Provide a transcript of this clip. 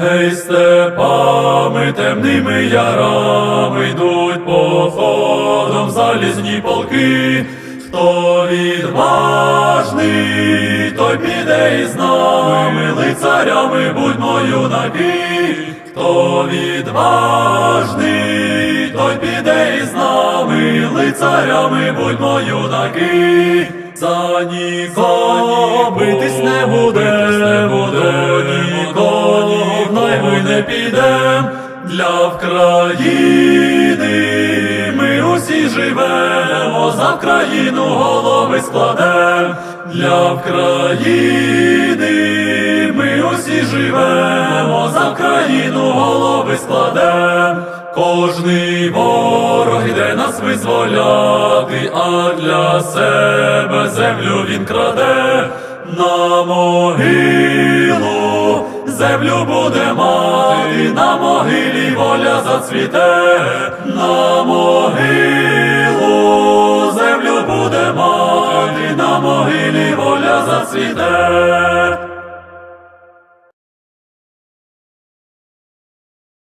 Гей, степами темними ярами йдуть походом залізні полки. Хто відважний, той піде із нами, лицарями будьмо юнаки. Хто відважний, той піде із нами, лицарями будьмо юнаки. За нікого битись не буде, не підем для вкраїни. Ми усі живемо, за Вкраїну голови складем для вкраїни. Ми усі живемо, за Вкраїну голови складем. Кожний ворог іде нас визволяти, а для себе землю він краде на могилу. Землю буде мати, на могилі воля зацвіте, на могилу землю буде мати, на могилі воля зацвіте.